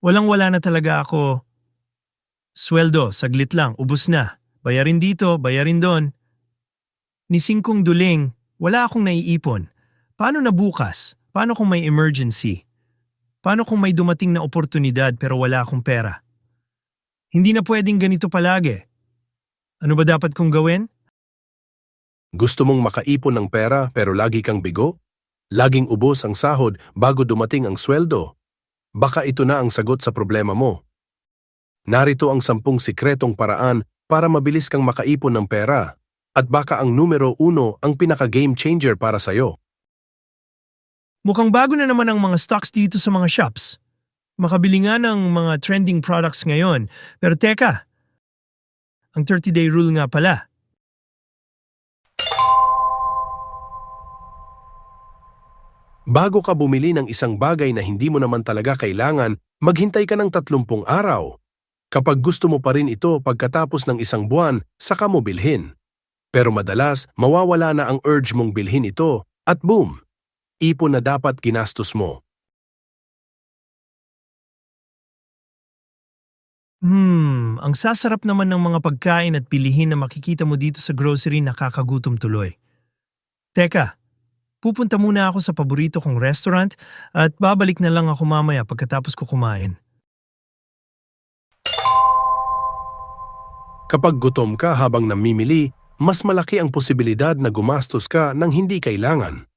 Walang-wala na talaga ako. Sweldo, saglit lang, ubus na. Bayarin dito, bayarin doon. Ni singkong duling, wala akong naiipon. Paano na bukas? Paano kung may emergency? Paano kung may dumating na oportunidad pero wala akong pera? Hindi na pwedeng ganito palagi. Ano ba dapat kong gawin? Gusto mong makaipon ng pera pero lagi kang bigo? Laging ubos ang sahod bago dumating ang sweldo? Baka ito na ang sagot sa problema mo. Narito ang sampung sikretong paraan para mabilis kang makaipon ng pera. At baka ang numero uno ang pinaka-game changer para sa'yo. Mukhang bago na naman ang mga stocks dito sa mga shops. Makabili nga ng mga trending products ngayon. Pero teka, ang 30-day rule nga pala. Bago ka bumili ng isang bagay na hindi mo naman talaga kailangan, maghintay ka ng 30 araw. Kapag gusto mo pa rin ito pagkatapos ng isang buwan, saka mo bilhin. Pero madalas, mawawala na ang urge mong bilhin ito at boom, ipon na dapat ginastos mo. Hmm, ang sasarap naman ng mga pagkain at pilihin na makikita mo dito sa grocery nakakagutom tuloy. Teka, pupunta muna ako sa paborito kong restaurant at babalik na lang ako mamaya pagkatapos ko kumain. Kapag gutom ka habang namimili, mas malaki ang posibilidad na gumastos ka ng hindi kailangan.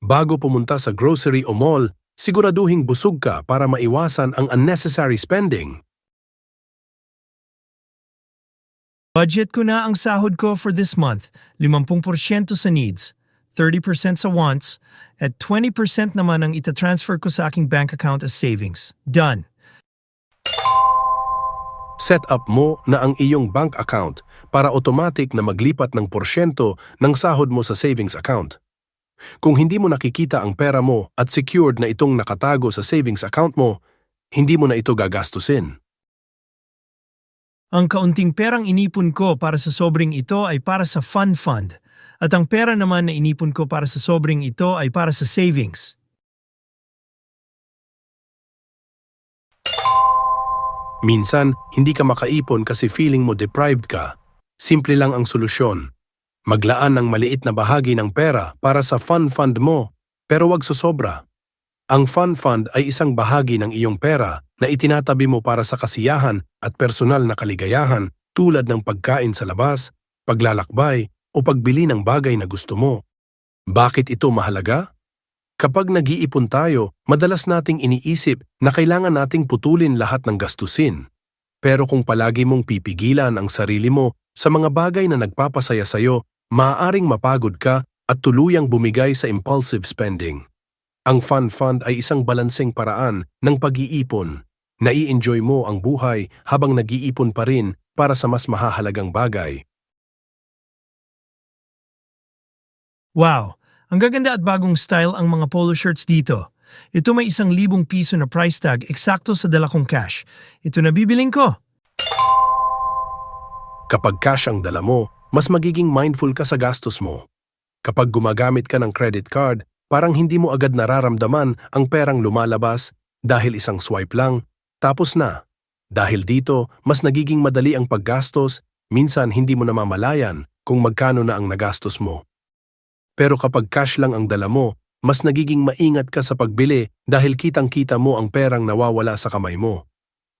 Bago pumunta sa grocery o mall, siguraduhing busog ka para maiwasan ang unnecessary spending. Budget ko na ang sahod ko for this month. 50% sa needs, 30% sa wants, at 20% naman ang itatransfer ko sa aking bank account as savings. Done. Set up mo na ang iyong bank account para automatic na maglipat ng porsyento ng sahod mo sa savings account. Kung hindi mo nakikita ang pera mo at secured na itong nakatago sa savings account mo, hindi mo na ito gagastusin. Ang kaunting perang inipon ko para sa sobring ito ay para sa fun fund. At ang pera naman na inipon ko para sa sobring ito ay para sa savings. Minsan, hindi ka makaipon kasi feeling mo deprived ka. Simple lang ang solusyon. Maglaan ng maliit na bahagi ng pera para sa fun fund mo, pero wag sosobra. Ang fun fund ay isang bahagi ng iyong pera na itinatabi mo para sa kasiyahan at personal na kaligayahan tulad ng pagkain sa labas, paglalakbay o pagbili ng bagay na gusto mo. Bakit ito mahalaga? Kapag nag-iipon tayo, madalas nating iniisip na kailangan nating putulin lahat ng gastusin. Pero kung palagi mong pipigilan ang sarili mo sa mga bagay na nagpapasaya sa'yo, maaaring mapagod ka at tuluyang bumigay sa impulsive spending. Ang fun fund ay isang balanseng paraan ng pag-iipon. Nai-enjoy mo ang buhay habang nag-iipon pa rin para sa mas mahahalagang bagay. Wow! Ang gaganda at bagong style ang mga polo shirts dito. Ito may isang libong piso na price tag eksakto sa dala kong cash. Ito na bibiling ko. Kapag cash ang dala mo, mas magiging mindful ka sa gastos mo. Kapag gumagamit ka ng credit card, parang hindi mo agad nararamdaman ang perang lumalabas dahil isang swipe lang, tapos na. Dahil dito, mas nagiging madali ang paggastos, minsan hindi mo namamalayan kung magkano na ang nagastos mo. Pero kapag cash lang ang dala mo, mas nagiging maingat ka sa pagbili dahil kitang-kita mo ang perang nawawala sa kamay mo.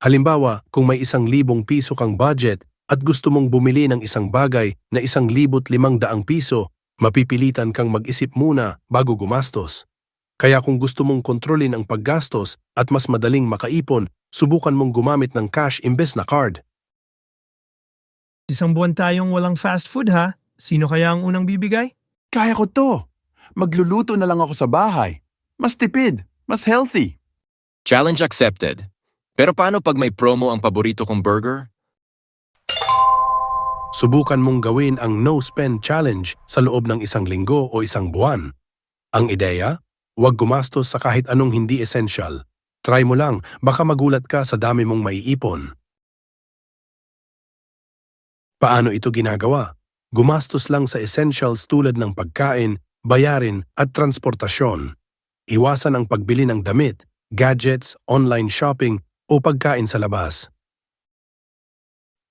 Halimbawa, kung may isang libong piso kang budget at gusto mong bumili ng isang bagay na isang libot limang daang piso, mapipilitan kang mag-isip muna bago gumastos. Kaya kung gusto mong kontrolin ang paggastos at mas madaling makaipon, subukan mong gumamit ng cash imbes na card. Isang buwan tayong walang fast food ha. Sino kaya ang unang bibigay? Kaya ko to. Magluluto na lang ako sa bahay. Mas tipid, mas healthy. Challenge accepted. Pero paano pag may promo ang paborito kong burger? Subukan mong gawin ang no-spend challenge sa loob ng isang linggo o isang buwan. Ang ideya? Huwag gumastos sa kahit anong hindi essential. Try mo lang, baka magulat ka sa dami mong maiipon. Paano ito ginagawa? Gumastos lang sa essentials tulad ng pagkain, bayarin at transportasyon. Iwasan ang pagbili ng damit, gadgets, online shopping o pagkain sa labas.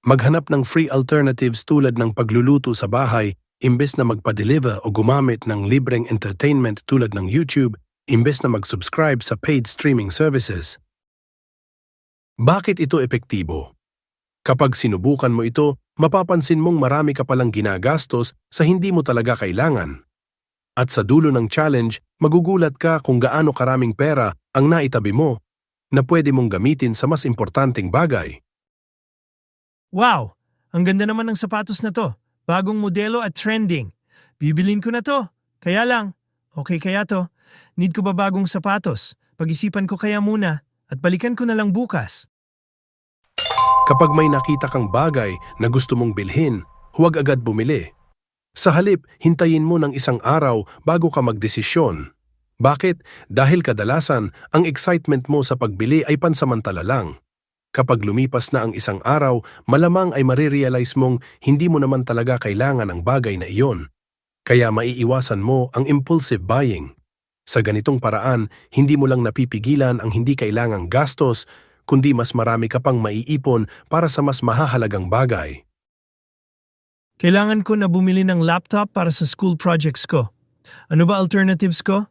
Maghanap ng free alternatives tulad ng pagluluto sa bahay imbes na magpa-deliver o gumamit ng libreng entertainment tulad ng YouTube imbes na mag-subscribe sa paid streaming services. Bakit ito epektibo? Kapag sinubukan mo ito, mapapansin mong marami ka palang ginagastos sa hindi mo talaga kailangan. At sa dulo ng challenge, magugulat ka kung gaano karaming pera ang naitabi mo na pwede mong gamitin sa mas importanteng bagay. Wow! Ang ganda naman ng sapatos na to. Bagong modelo at trending. Bibilin ko na to. Kaya lang, okay kaya to? Need ko ba bagong sapatos? Pag-isipan ko kaya muna at balikan ko na lang bukas. Kapag may nakita kang bagay na gusto mong bilhin, huwag agad bumili. Sa halip, hintayin mo ng isang araw bago ka magdesisyon. Bakit? Dahil kadalasan, ang excitement mo sa pagbili ay pansamantala lang. Kapag lumipas na ang isang araw, malamang ay marirealize mong hindi mo naman talaga kailangan ang bagay na iyon. Kaya maiiwasan mo ang impulsive buying. Sa ganitong paraan, hindi mo lang napipigilan ang hindi kailangang gastos, kundi mas marami ka pang maiipon para sa mas mahahalagang bagay. Kailangan ko na bumili ng laptop para sa school projects ko. Ano ba alternatives ko?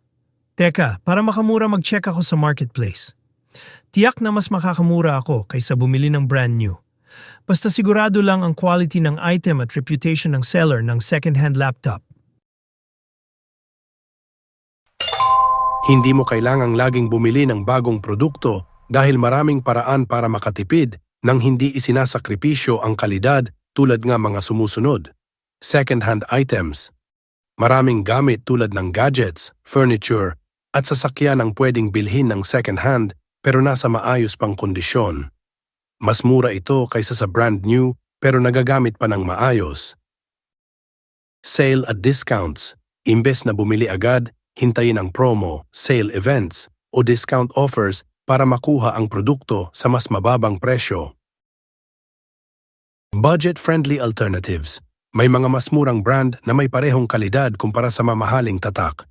Teka, para makamura mag-check ako sa marketplace. Tiyak na mas makakamura ako kaysa bumili ng brand new. Basta sigurado lang ang quality ng item at reputation ng seller ng second-hand laptop. Hindi mo kailangang laging bumili ng bagong produkto dahil maraming paraan para makatipid nang hindi isinasakripisyo ang kalidad tulad nga mga sumusunod. Second-hand items. Maraming gamit tulad ng gadgets, furniture, at sasakyan ang pwedeng bilhin ng second-hand pero nasa maayos pang kondisyon. Mas mura ito kaysa sa brand new pero nagagamit pa ng maayos. Sale at discounts. Imbes na bumili agad, hintayin ang promo, sale events, o discount offers para makuha ang produkto sa mas mababang presyo. Budget-friendly alternatives. May mga mas murang brand na may parehong kalidad kumpara sa mamahaling tatak.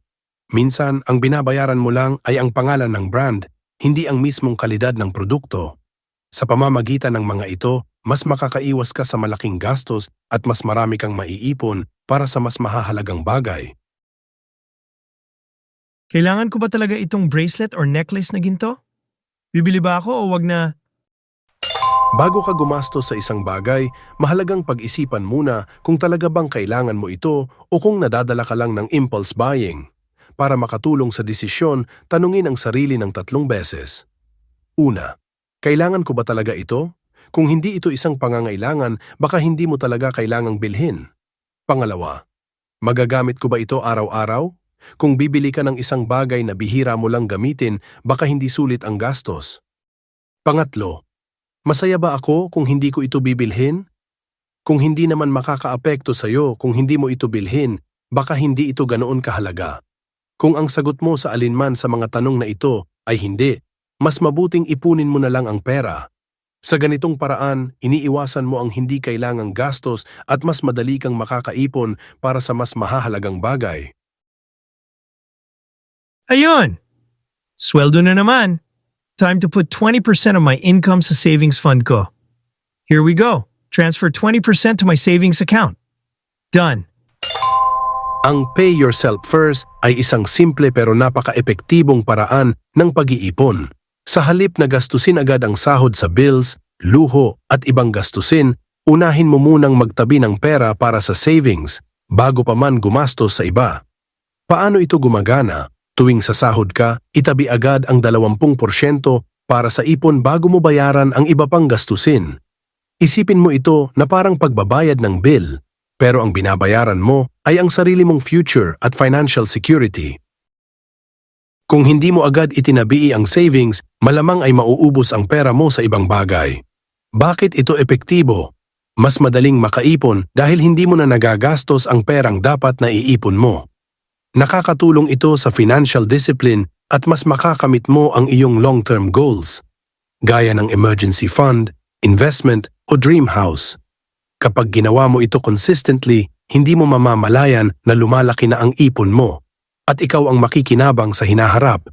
Minsan, ang binabayaran mo lang ay ang pangalan ng brand, hindi ang mismong kalidad ng produkto. Sa pamamagitan ng mga ito, mas makakaiwas ka sa malaking gastos at mas marami kang maiipon para sa mas mahahalagang bagay. Kailangan ko ba talaga itong bracelet or necklace na ginto? Bibili ba ako o wag na Bago ka gumastos sa isang bagay, mahalagang pag-isipan muna kung talaga bang kailangan mo ito o kung nadadala ka lang ng impulse buying. Para makatulong sa desisyon, tanungin ang sarili ng tatlong beses. Una, kailangan ko ba talaga ito? Kung hindi ito isang pangangailangan, baka hindi mo talaga kailangang bilhin. Pangalawa, magagamit ko ba ito araw-araw? Kung bibili ka ng isang bagay na bihira mo lang gamitin, baka hindi sulit ang gastos. Pangatlo, Masaya ba ako kung hindi ko ito bibilhin? Kung hindi naman makakaapekto sa iyo kung hindi mo ito bilhin, baka hindi ito ganoon kahalaga. Kung ang sagot mo sa alinman sa mga tanong na ito ay hindi, mas mabuting ipunin mo na lang ang pera. Sa ganitong paraan, iniiwasan mo ang hindi kailangang gastos at mas madali kang makakaipon para sa mas mahahalagang bagay. Ayun! Sweldo na naman. Time to put 20% of my income sa savings fund ko. Here we go. Transfer 20% to my savings account. Done. Ang pay yourself first ay isang simple pero napaka-epektibong paraan ng pag-iipon. Sa halip na gastusin agad ang sahod sa bills, luho at ibang gastusin, unahin mo munang magtabi ng pera para sa savings bago pa man gumastos sa iba. Paano ito gumagana? Tuwing sa sahod ka, itabi agad ang 20% para sa ipon bago mo bayaran ang iba pang gastusin. Isipin mo ito na parang pagbabayad ng bill, pero ang binabayaran mo ay ang sarili mong future at financial security. Kung hindi mo agad itinabi ang savings, malamang ay mauubos ang pera mo sa ibang bagay. Bakit ito epektibo? Mas madaling makaipon dahil hindi mo na nagagastos ang perang dapat na iipon mo. Nakakatulong ito sa financial discipline at mas makakamit mo ang iyong long-term goals, gaya ng emergency fund, investment o dream house. Kapag ginawa mo ito consistently, hindi mo mamamalayan na lumalaki na ang ipon mo at ikaw ang makikinabang sa hinaharap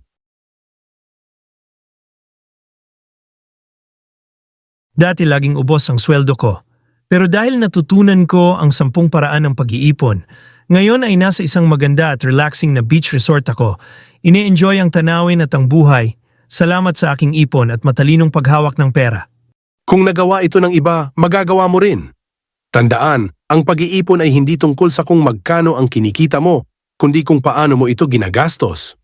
Dati laging ubos ang sweldo ko. Pero dahil natutunan ko ang sampung paraan ng pag-iipon, ngayon ay nasa isang maganda at relaxing na beach resort ako. Ine-enjoy ang tanawin at ang buhay. Salamat sa aking ipon at matalinong paghawak ng pera. Kung nagawa ito ng iba, magagawa mo rin. Tandaan, ang pag-iipon ay hindi tungkol sa kung magkano ang kinikita mo, kundi kung paano mo ito ginagastos.